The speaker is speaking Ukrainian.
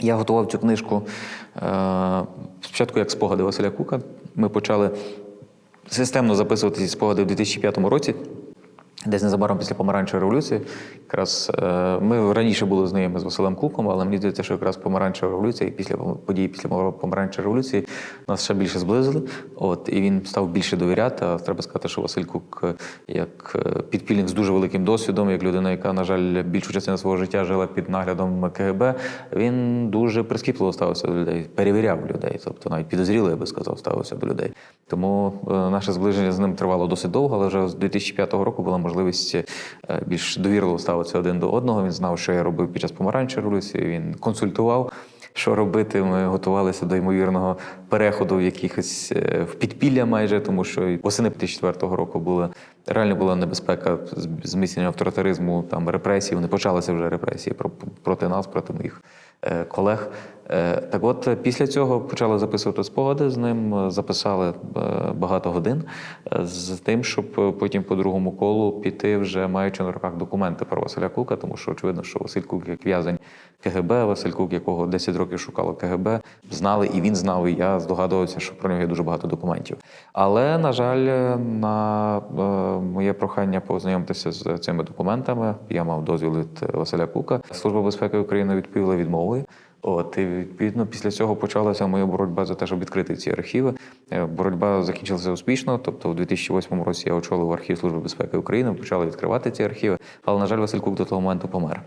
Я готував цю книжку е, спочатку як спогади Василя Кука. Ми почали системно записувати ці спогади в 2005 році. Десь незабаром після помаранчевої революції, якраз е, ми раніше були знайомі з Василем Куком, але мені здається, що якраз помаранчева революція і після події після помаранчевої революції нас ще більше зблизили. От і він став більше довіряти. А треба сказати, що Василь Кук, е, як е, підпільник з дуже великим досвідом, як людина, яка, на жаль, більшу частину свого життя жила під наглядом КГБ, він дуже прискіпливо ставився до людей, перевіряв людей, тобто навіть підозріло, я би сказав, ставився до людей. Тому наше зближення з ним тривало досить довго, але вже з 2005 року була можливість е, більш довірливо ставитися один до одного. Він знав, що я робив під час помаранчевої революції. Він консультував, що робити. Ми готувалися до ймовірного переходу в якихось е, в підпілля майже, тому що восени 2004 року була реально була небезпека зміцнення авторитаризму, там репресії. Вони почалися вже репресії про- проти нас, проти моїх е, колег. Е, Так от е, після цього почали записувати спогади з ним, е, записали багато годин з тим, щоб потім по другому колу піти, вже маючи на руках документи про Василя Кука, тому що очевидно, що Василь Кук як в'язень КГБ, Василь Кук, якого 10 років шукало КГБ, знали, і він знав, і я здогадувався, що про нього є дуже багато документів. Але, на жаль, на моє прохання познайомитися з цими документами, я мав дозвіл від Василя Кука. Служба безпеки України відповіла відмовою. От і відповідно після цього почалася моя боротьба за те, щоб відкрити ці архіви. Е, Боротьба закінчилася успішно. Тобто, у 2008 році я очолив архів Служби безпеки України, почали відкривати ці архіви. Але на жаль, Василь Кук до того моменту помер.